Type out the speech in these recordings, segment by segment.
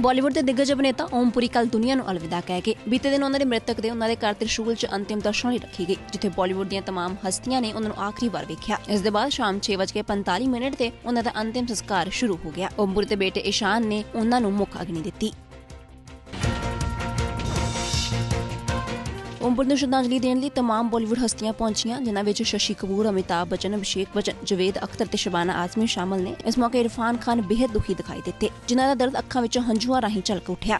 ਬਾਲੀਵੁੱਡ ਦੇ ਦਿੱਗਜ ਅਭਿਨੇਤਾ ਓਮਪੁਰੀ ਕੱਲ ਦੁਨੀਆ ਨੂੰ ਅਲਵਿਦਾ ਕਹਿ ਕੇ ਬੀਤੇ ਦਿਨ ਉਹਨਾਂ ਦੇ ਮ੍ਰਿਤਕ ਦੇ ਉਹਨਾਂ ਦੇ ਘਰ ਤ੍ਰਿਸ਼ੂਲ 'ਚ ਅੰਤਿਮ ਦਰਸ਼ਨ ਲਈ ਰੱਖੀ ਗਈ ਜਿੱਥੇ ਬਾਲੀਵੁੱਡ ਦੀਆਂ तमाम ਹਸਤੀਆਂ ਨੇ ਉਹਨਾਂ ਨੂੰ ਆਖਰੀ ਵਾਰ ਵੇਖਿਆ ਇਸ ਦੇ ਬਾਅਦ ਸ਼ਾਮ 6:45 ਮਿੰਟ ਤੇ ਉਹਨਾਂ ਦਾ ਅੰਤਿਮ ਸੰਸਕਾਰ ਸ਼ੁਰੂ ਹੋ ਗਿਆ ਓਮਪੁਰੀ ਦੇ ਬੇਟੇ ਇਸ਼ਾਨ ਨੇ ਉਹਨਾਂ ਨੂੰ ਮੁੱਖ ਅਗਨੀ ਦਿੱਤੀ ਓਮਪੁਰ ਨੂੰ ਸ਼ਰਧਾਂਜਲੀ ਦੇਣ ਲਈ तमाम ਬਾਲੀਵੁੱਡ ਹਸਤੀਆਂ ਪਹੁੰਚੀਆਂ ਜਿਨ੍ਹਾਂ ਵਿੱਚ ਸ਼ਸ਼ੀ ਕਪੂਰ, ਅਮਿਤਾਭ ਬੱਚਨ, ਅਭਿਸ਼ੇਕ ਬੱਚਨ, ਜਵੇਦ ਅਖਤਰ ਤੇ ਸ਼ਬਾਨਾ ਆਜ਼ਮੀ ਸ਼ਾਮਲ ਨੇ। ਇਸ ਮੌਕੇ ਇਰਫਾਨ ਖਾਨ ਬੇहद ਦੁਖੀ ਦਿਖਾਈ ਦਿੱਤੇ ਜਿਨ੍ਹਾਂ ਦਾ ਦਰਦ ਅੱਖਾਂ ਵਿੱਚੋਂ ਹੰਝੂਆਂ ਰਾਹੀਂ ਝਲਕ ਉੱਠਿਆ।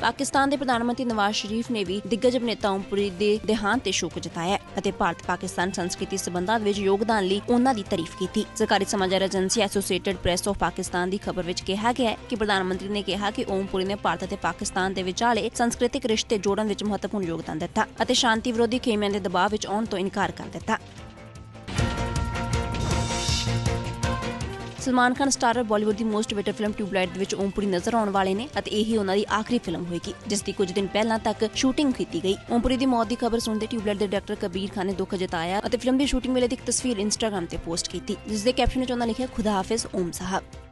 ਪਾਕਿਸਤਾਨ ਦੇ ਪ੍ਰਧਾਨ ਮੰਤਰੀ ਨਵਾਜ਼ ਸ਼ਰੀਫ ਨੇ ਵੀ ਦਿੱਗਜ ਅਭਿਨੇਤਾ ਓਮਪੁਰੀ ਦੇ ਦੇਹਾਂਤ ਤੇ ਸ਼ੋਕ ਜਤਾਇਆ ਅਤੇ ਭਾਰਤ ਪਾਕਿਸਤਾਨ ਸੰਸਕ੍ਰਿਤੀ ਸਬੰਧਾਂ ਵਿੱਚ ਯੋਗਦਾਨ ਲਈ ਉਹਨਾਂ ਦੀ ਤਾਰੀਫ ਕੀਤੀ। ਸਰਕਾਰੀ ਸਮਾਚਾਰ agency Associated Press of Pakistan ਦੀ ਖਬਰ ਵਿੱਚ ਕਿਹਾ ਗਿਆ ਹੈ ਕਿ ਪ੍ਰਧਾਨ ਮੰਤਰੀ ਨੇ ਕਿਹਾ ਕਿ ਓਮਪੁਰੀ ਨੇ ਭਾਰਤ ਅਤੇ ਪਾਕਿਸਤਾਨ ਦੇ ਵਿਚਾਲੇ ਸੰਸਕ੍ਰਿਤਿਕ ਰਿਸ਼ਤੇ ਜੋੜਨ ਵਿੱਚ ਮਹੱਤਵਪੂਰਨ ਯੋਗਦਾਨ ਦਿੱਤਾ ਅਤੇ ਸ਼ਾਂਤੀ ਵਿਰੋਧੀ ਖੇਮਿਆਂ ਦੇ ਦਬਾਅ ਵਿੱਚ ਆਉਣ ਤੋਂ ਇਨਕਾਰ ਕਰ ਦਿੱਤਾ। ਸਲਮਾਨ ਖਾਨ ਸਟਾਰਰ ਬਾਲੀਵੁੱਡ ਦੀ ਮੋਸਟ ਵੇਟਡ ਫਿਲਮ ਟਿਊਬਲਾਈਟ ਦੇ ਵਿੱਚ ਓਮਪੁਰੀ ਨਜ਼ਰ ਆਉਣ ਵਾਲੇ ਨੇ ਅਤੇ ਇਹੀ ਉਹਨਾਂ ਦੀ ਆਖਰੀ ਫਿਲਮ ਹੋਏਗੀ, ਜਿਸ ਦੀ ਕੁਝ ਦਿਨ ਪਹਿਲਾਂ ਤੱਕ ਸ਼ੂਟਿੰਗ ਕੀਤੀ ਗਈ। ਓਮਪੁਰੀ ਦੀ ਮੌਤ ਦੀ ਖਬਰ ਸੁਣਦੇ ਟਿਊਬਲਾਈਟ ਦੇ ਡਾਇਰੈਕਟਰ ਕਬੀਰ ਖਾਨ ਨੇ ਦੁੱਖ ਜਤਾਇਆ ਅਤੇ ਫਿਲਮ ਦੀ ਸ਼ੂਟਿੰਗ ਵੇਲੇ ਦੀ ਇੱਕ ਤਸਵੀਰ ਇੰਸਟਾਗ੍ਰam ਤੇ ਪੋਸਟ ਕੀਤੀ, ਜਿਸ ਦੇ ਕੈਪਸ਼ਨ ਵਿੱਚ ਉਹਨਾਂ ਲਿਖਿਆ, ਖੁਦਾ ਹਾਫਿਜ਼, ਓਮ ਸਾਹਿਬ।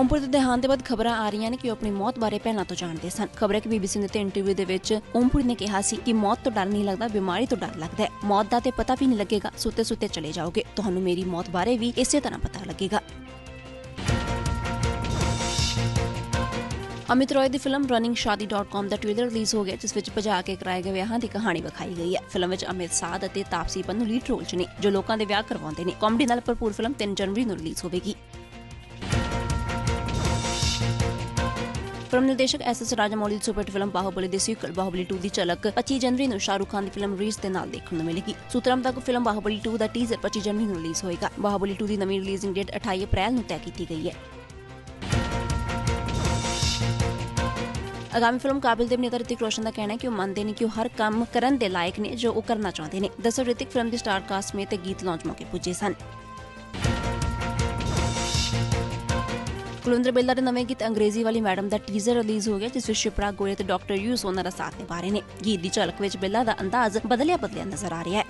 ਓਮਪੁਰ ਦੇ ਦੇਹਾਂਤ ਦੇ ਬਾਅਦ ਖਬਰਾਂ ਆ ਰਹੀਆਂ ਨੇ ਕਿ ਉਹ ਆਪਣੀ ਮੌਤ ਬਾਰੇ ਪਹਿਲਾਂ ਤੋਂ ਜਾਣਦੇ ਸਨ। ਖਬਰ ਹੈ ਕਿ ਬੀਬੀਸੀ ਨੇ ਤੇ ਇੰਟਰਵਿਊ ਦੇ ਵਿੱਚ ਓਮਪੁਰ ਨੇ ਕਿਹਾ ਸੀ ਕਿ ਮੌਤ ਤੋਂ ਡਰ ਨਹੀਂ ਲੱਗਦਾ, ਬਿਮਾਰੀ ਤੋਂ ਡਰ ਲੱਗਦਾ ਹੈ। ਮੌਤ ਦਾ ਤੇ ਪਤਾ ਵੀ ਨਹੀਂ ਲੱਗੇਗਾ ਸੁੱਤੇ ਸੁੱਤੇ ਚਲੇ ਜਾਓਗੇ। ਤੁਹਾਨੂੰ ਮੇਰੀ ਮੌਤ ਬਾਰੇ ਵੀ ਇਸੇ ਤਰ੍ਹਾਂ ਪਤਾ ਲੱਗੇਗਾ। ਅਮਿਤ ਰੋਏ ਦੀ ਫਿਲਮ ਰਨਿੰਗ ਸ਼ਾਦੀ.com ਦਾ ਟ੍ਰੇਲਰ ਰਿਲੀਜ਼ ਹੋ ਗਿਆ, ਜਿਸ ਵਿੱਚ ਭਜਾ ਕੇ ਕਰਾਏ ਗਏ ਵਿਆਹਾਂ ਦੀ ਕਹਾਣੀ ਵਿਖਾਈ ਗਈ ਹੈ। ਫਿਲਮ ਵਿੱਚ ਅਮਿਤ ਸਾਧ ਅਤੇ ਤਾਪਸੀ ਪੰਨੂ ਲੀਡ ਰੋਲ 'ਚ ਨੇ, ਜੋ ਲੋਕਾਂ ਦੇ ਵਿਆਹ ਕਰਵਾਉਂਦੇ ਨੇ। ਕਾਮੇਡੀ ਨਾਲ ਭਰਪੂਰ ਫਿਲਮ 3 ਜਨਵਰੀ ਨੂੰ ਰਿਲੀਜ਼ ਹੋਵੇਗੀ। ਫਿਲਮ ਨਿਰਦੇਸ਼ਕ ਐਸ ਐਸ ਰਾਜਮੌਲੀ ਦੀ ਸੁਪਰ ਫਿਲਮ ਬਾਹੁਬਲੀ ਦੇ ਸੀਕਵਲ ਬਾਹੁਬਲੀ 2 ਦੀ ਝਲਕ 25 ਜਨਵਰੀ ਨੂੰ ਸ਼ਾਹਰੁਖ ਖਾਨ ਦੀ ਫਿਲਮ ਰੀਸ ਦੇ ਨਾਲ ਦੇਖਣ ਨੂੰ ਮਿਲੇਗੀ। ਸੂਤਰਾਂ ਤੱਕ ਫਿਲਮ ਬਾਹੁਬਲੀ 2 ਦਾ ਟੀਜ਼ਰ 25 ਜਨਵਰੀ ਨੂੰ ਰਿਲੀਜ਼ ਹੋਏਗਾ। ਬਾਹੁਬਲੀ 2 ਦੀ ਨਵੀਂ ਰਿਲੀਜ਼ਿੰਗ ਡੇਟ 28 ਅਪ੍ਰੈਲ ਨੂੰ ਤੈਅ ਕੀਤੀ ਗਈ ਹੈ। ਅਗਾਮੀ ਫਿਲਮ ਕਾਬਿਲ ਦੇ ਅਭਿਨੇਤਾ ਰਿਤਿਕ ਰੋਸ਼ਨ ਦਾ ਕਹਿਣਾ ਹੈ ਕਿ ਉਹ ਮੰਨਦੇ ਨੇ ਕਿ ਉਹ ਹਰ ਕੰਮ ਕਰਨ ਦੇ ਲਾਇਕ ਨੇ ਜੋ ਉਹ ਕਰਨਾ ਚਾਹੁੰਦੇ ਨੇ। ਦਸੋ, ਰਿਤਿਕ, ਫਿਲਮ ਦੀ ਸਟਾਰ ਕਾਸਟ ਮੇ ਗੀਤ ਲਾਂਚ ਮੌਕੇ ਪੁੱਜੇ ਸਨ। ਕੁਲਵਿੰਦਰ ਬਿੱਲਾ ਦੇ ਨਵੇਂ ਗੀਤ ਅੰਗਰੇਜ਼ੀ ਵਾਲੀ ਮੈਡਮ ਦਾ ਟੀਜ਼ਰ ਰਿਲੀਜ਼ ਹੋ ਗਿਆ, ਜਿਸ ਵਿੱਚ ਸ਼ਿਪਰਾ ਗੋਇਲ ਤੇ ਡਾਕਟਰ ਯੂਸ ਉਹਨਾਂ ਦਾ ਸਾਥ ਨਿਭਾ ਰਹੇ ਨੇ। ਗੀਤ ਦੀ ਝਲਕ ਵਿੱਚ ਬਿੱਲਾ ਦਾ ਅੰਦਾਜ਼ ਬਦਲਿਆ ਬਦਲਿਆ ਨਜ਼ਰ ਆ ਰਿਹਾ ਹੈ।